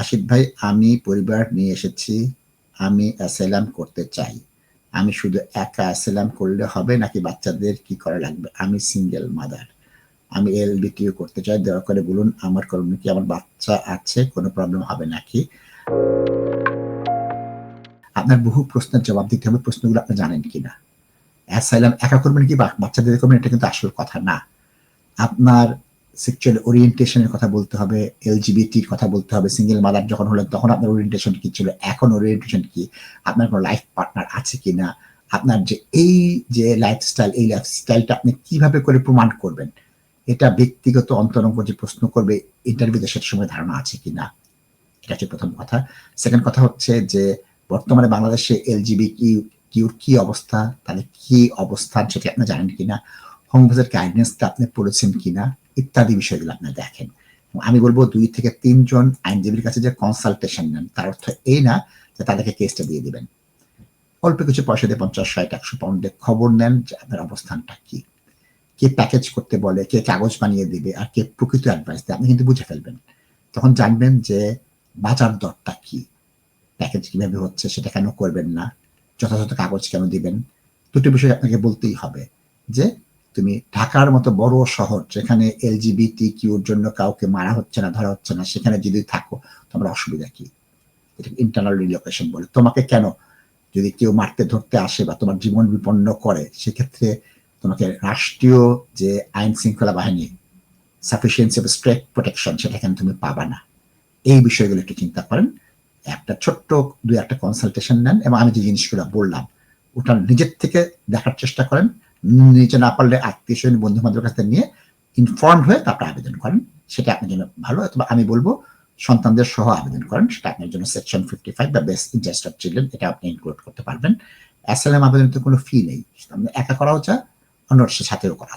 নাশিদ ভাই, আমি পরিবার নিয়ে এসেছি। আমি অ্যাসাইলাম করতে চাই। আমি শুধু একা অ্যাসাইলাম করলে হবে নাকি বাচ্চাদের কি করা লাগবে? আমি সিঙ্গেল মাদার আমি এলবিটিও করতে চাই। দয়া করে বলুন, আমার করণীয় কি আমার বাচ্চা আছে? কোনো প্রবলেম হবে নাকি? আপনার বহু প্রশ্নের জবাব দিতে হবে। প্রশ্নগুলো আপনি জানেন কিনা? অ্যাসাইলাম একা করবেন কি বাচ্চাদের করবেন? এটা কিন্তু আসল কথা না। আপনার সেক্সুয়াল ওরিয়েন্টেশনের কথা বলতে হবে এলজিবিটির কথা বলতে হবে সিঙ্গেল মাদার যখন হলেন তখন আপনার ওরিয়েন্টেশন কি ছিল, এখন ওরিয়েন্টেশন কি, আপনার কোনো লাইফ পার্টনার আছে কিনা, আপনার যে এই যে লাইফস্টাইল এই লাইফস্টাইলটা আপনি কীভাবে করে প্রমাণ করবেন, এটা ব্যক্তিগত অন্তরঙ্গ যে প্রশ্ন করবে ইন্টারভিউতে সেটার সময় ধারণা আছে কিনা, এটা হচ্ছে প্রথম কথা। সেকেন্ড কথা হচ্ছে যে বর্তমানে বাংলাদেশে এলজিবি কিউ কিউর কি অবস্থা, তাহলে কি অবস্থান সেটা আপনি জানেন কিনা হোম অফিসের গাইডেন্সটা আপনি পড়েছেন কিনা ইত্যাদি বিষয়গুলো আপনি দেখেন। আমি বলব দুই থেকে তিনজন আইনজীবীর কাছে যে কনসালটেশন নেন, তার অর্থ এই না যে তাদেরকে কেসটা দিয়ে দিবেন। অল্প কিছু পয়সা দিয়ে পঞ্চাশ, ষাট, একশো পাউন্ডে খবর নেন যে আপনার অবস্থানটা কি। কে প্যাকেজ করতে বলে, কে কাগজ বানিয়ে দিবে আর কে প্রকৃত অ্যাডভাইস দেয়, আপনি কিন্তু বুঝে ফেলবেন। তখন জানবেন যে বাজার দরটা কি প্যাকেজ কীভাবে হচ্ছে, সেটা কেন করবেন না, যথাযথ কাগজ কেন দিবেন, দুটো বিষয় আপনাকে বলতেই হবে যে তুমি ঢাকার মতো বড় শহর যেখানে এলজিবিটি কিউর জন্য কাউকে মারা হচ্ছে না, ধরা হচ্ছে না, সেখানে যদি থাকো, তোমার অসুবিধা কি? এটা ইন্টারনাল রিলোকেশন বলে। তোমাকে কেন যদি কেউ মারতে ধরতে আসে বা তোমার জীবন বিপন্ন করে, সেক্ষেত্রে তোমাকে রাষ্ট্রীয় যে আইন শৃঙ্খলা বাহিনী সাফিসিয়েন্সি অফ স্ট্রেট প্রোটেকশন সেটা কেন তুমি পাবা না। এই বিষয়গুলো একটু চিন্তা করেন। একটা ছোট্ট দুই একটা কনসালটেশন নেন এবং আমি যে জিনিসগুলো বললাম, ওটা নিজের থেকে দেখার চেষ্টা করেন। নিজে না পারলে আত্মীয় স্বজন বন্ধু বান্ধবের কাছে নিয়ে ইনফর্ম হয়ে তারপরে আবেদন করেন। সেটা আপনার জন্য ভালো, অথবা আমি বলব সন্তানদের সহ আবেদন করেন। সেটা আপনার জন্য সেকশন ফিফটি ফাইভ বা বেস্ট ইন্টারেস্ট অফ চিলড্রেন এটা আপনি ইনক্লুড করতে পারবেন। অ্যাসাইলাম আবেদনের তো কোনো ফি নেই। একা করাও চা অন্য সাথেও করা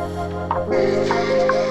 Thank you.